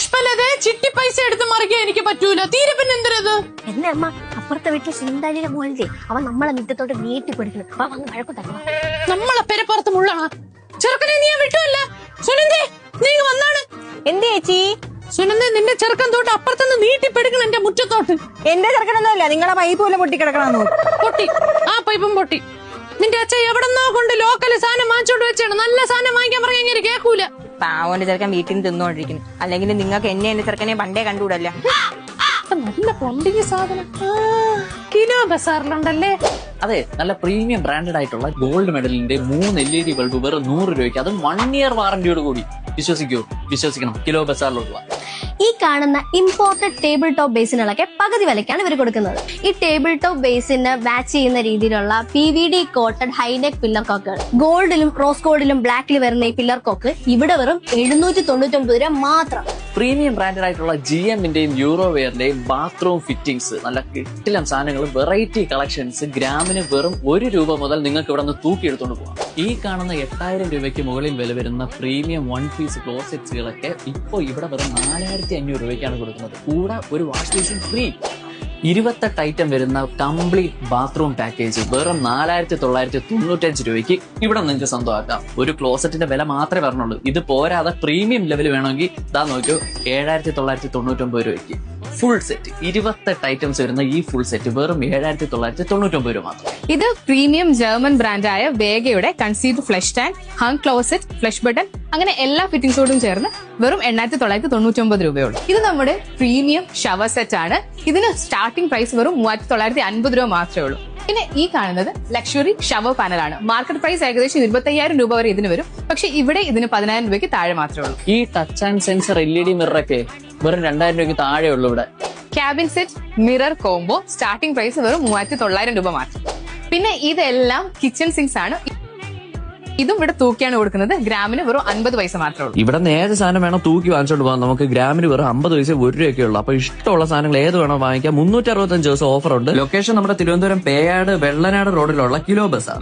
പുഷ്പലതേ ചിട്ടി പൈസ എടുത്ത് മറിക്കാൻ എനിക്ക് പറ്റൂല. തീരെ പിന്നെ എന്തിനത്? എന്നെ അമ്മ അപ്പുറത്തെ വീട്ടിൽ സുന്ദരിയുടെ മോളിലെ അവൻ നമ്മളെ മിറ്റത്തോട്ട് നീട്ടി പിടിക്കണം അവ വന്ന് വഴക്കു തരണം. നമ്മളെ പെരപ്പുറത്ത് മുള്ളാണ് ചെറുക്കനെ നീ വിട്ടുമല്ല സുനന്ദേ നീ വന്നാണ്. എന്ത് ചേച്ചി? സുനന്ദേ നിന്റെ ചെറുക്കൻ തോട്ട് അപ്പുറത്തുനിന്ന് നീട്ടിപ്പെടുക്കണം എന്റെ മുറ്റത്തോട്ട്. എന്റെ ചെറുക്കനൊന്നുമല്ല നിങ്ങളെ പൈപ്പ് പോലെ പൊട്ടിക്കിടക്കണമെന്ന് പൊട്ടി. ആ പൈപ്പും പൊട്ടി. നിന്റെ അച്ഛൻ എവിടെന്നോ കൊണ്ട് ലോക്കൽ സാധനം വാങ്ങിച്ചോണ്ട് വെച്ചാണ്. നല്ല സാധനം വാങ്ങിക്കാൻ പറയാൻ ഇങ്ങനെ കേൾക്കൂല പാവന്റെ ചെറുക്കൻ വീട്ടിൽ നിന്ന് തിന്നോണ്ടിരിക്കുന്നു. അല്ലെങ്കിൽ നിങ്ങൾക്ക് എന്നെ എന്റെ ചെറുക്കനെ പണ്ടേ കണ്ടുകൂടല്ല. നല്ല പൊണ്ടിങ് സാധനം. കിലോ ബസാറിലുണ്ടല്ലേ? അതെ നല്ല പ്രീമിയം ബ്രാൻഡഡ് ആയിട്ടുള്ള ഗോൾഡ് മെഡലിന്റെ മൂന്ന് എൽ ഇ ഡി ബൾബ് വെറും നൂറ് രൂപയ്ക്ക്. അതും വൺ ഇയർ വാറന്റിയോട് കൂടി. വിശ്വസിക്കൂ വിശ്വസിക്കണം. കിലോ ബസാറിലുള്ള ഈ കാണുന്ന ഇമ്പോർട്ടഡ് ടേബിൾ ടോപ്പ് ബേസിനുകളൊക്കെ പകുതി വിലയ്ക്കാണ് ഇവർ കൊടുക്കുന്നത്. ഈ ടേബിൾ ടോപ്പ് ബേസിന് മാച്ച് ചെയ്യുന്ന രീതിയിലുള്ള P V D coated high neck pillar കോക്കുകൾ ഗോൾഡിലും റോസ് ഗോൾഡിലും ബ്ലാക്കിൽ വരുന്ന ഈ പില്ലർ കോക്ക് ഇവിടെ വെറും എഴുന്നൂറ്റി തൊണ്ണൂറ്റി ഒമ്പത് രൂപ മാത്രം. പ്രീമിയം ബ്രാൻഡഡ് ആയിട്ടുള്ള ജി എമ്മിന്റെയും യൂറോവെയറിന്റെയും ബാത്റൂം ഫിറ്റിംഗ്സ് നല്ല കിട്ടിലം സാധനങ്ങൾ വെറൈറ്റി കളക്ഷൻസ് ഗ്രാമിന് വെറും ഒരു രൂപ മുതൽ നിങ്ങൾക്ക് ഇവിടെ നിന്ന് തൂക്കിയെടുത്തുകൊണ്ട് പോകാം ഈ കാണുന്ന എട്ടായിരം രൂപയ്ക്ക് മുകളിൽ വില വരുന്ന പ്രീമിയം വൺ പീസ് ക്ലോസെറ്റ്സുകളൊക്കെ ഇപ്പോൾ ഇവിടെ വെറും നാലായിരത്തി അഞ്ഞൂറ് രൂപയ്ക്കാണ് കൊടുക്കുന്നത്. കൂടെ ഒരു വാഷ് ബേസിൻ ഫ്രീ ഇരുപത്തെട്ട് ഐറ്റം വരുന്ന കംപ്ലീറ്റ് ബാത്റൂം പാക്കേജ് വെറും നാലായിരത്തി തൊള്ളായിരത്തി തൊണ്ണൂറ്റഞ്ച് രൂപയ്ക്ക് ഇവിടെ നിങ്ങൾക്ക് സ്വന്തമാക്കാം. ഒരു ക്ലോസറ്റിന്റെ വില മാത്രമേ പറഞ്ഞുള്ളൂ. ഇത് പോരാതെ പ്രീമിയം ലെവൽ വേണമെങ്കിൽ ഇതാ നോക്കൂ ഏഴായിരത്തി തൊള്ളായിരത്തി തൊണ്ണൂറ്റൊമ്പത് രൂപയ്ക്ക്. ഫുൾ സെറ്റ് ഇരുപത്തെട്ട് ഐറ്റംസ് വരുന്ന ഈ ഫുൾ സെറ്റ് വെറും ഏഴായിരത്തി തൊള്ളായിരത്തി തൊണ്ണൂറ്റൊമ്പത് രൂപ മാത്രം. ഇത് പ്രീമിയം ജർമ്മൻ ബ്രാൻഡായ വേഗയുടെ concealed flush tank hung closet flush button അങ്ങനെ എല്ലാ ഫിറ്റിംഗ്സോടും ചേർന്ന് വെറും എണ്ണായിരത്തി തൊള്ളായിരത്തി തൊണ്ണൂറ്റി ഒമ്പത് രൂപയുള്ളൂ. ഇത് നമ്മുടെ പ്രീമിയം ഷവർ സെറ്റ് ആണ്. ഇതിന് സ്റ്റാർട്ടിംഗ് പ്രൈസ് വെറും മൂവായിരത്തി തൊള്ളായിരത്തി അൻപത് രൂപ മാത്രമേ ഉള്ളൂ. പിന്നെ ഈ കാണുന്നത് ലക്ഷറി ഷവർ പാനലാണ് മാർക്കറ്റ് പ്രൈസ് ഏകദേശം ഇരുപത്തയ്യായിരം രൂപ വരെ ഇതിന് വരും. പക്ഷെ ഇവിടെ ഇതിന് പതിനായിരം രൂപയ്ക്ക് താഴെ മാത്രമേ ഉള്ളൂ. ഈ touch and sensor L E D മിററൊക്കെ വെറും രണ്ടായിരം രൂപയ്ക്ക് താഴെ ഉള്ളൂ ഇവിടെ. Cabin set mirror combo starting price വെറും മൂവായിരത്തി തൊള്ളായിരം രൂപ മാത്രം. പിന്നെ ഇതെല്ലാം കിച്ചൺ സിങ്സ് ആണ്. ഇതും ഇവിടെ തൂക്കിയാണ് കൊടുക്കുന്നത്. ഗ്രാമിന് വെറും അൻപത് പൈസ മാത്രമേ ഉള്ളൂ. ഇവിടെ നിന്ന് ഏത് സാധനം വേണം തൂക്കി വാങ്ങിച്ചോണ്ട് പോകാം നമുക്ക് ഗ്രാമിന് വെറും അമ്പത് പൈസ ഒരു രൂപയൊക്കെ ഉള്ളൂ. അപ്പൊ ഇഷ്ടമുള്ള സാധനങ്ങൾ ഏത് വേണോ വാങ്ങിക്കാം. മുന്നൂറ്റി അറുപത്തഞ്ച് ദിവസം ഓഫർ ഉണ്ട്. ലൊക്കേഷൻ നമ്മുടെ തിരുവനന്തപുരം പേയാട് വെള്ളനാട് റോഡിലുള്ള കിലോ ബസാർ.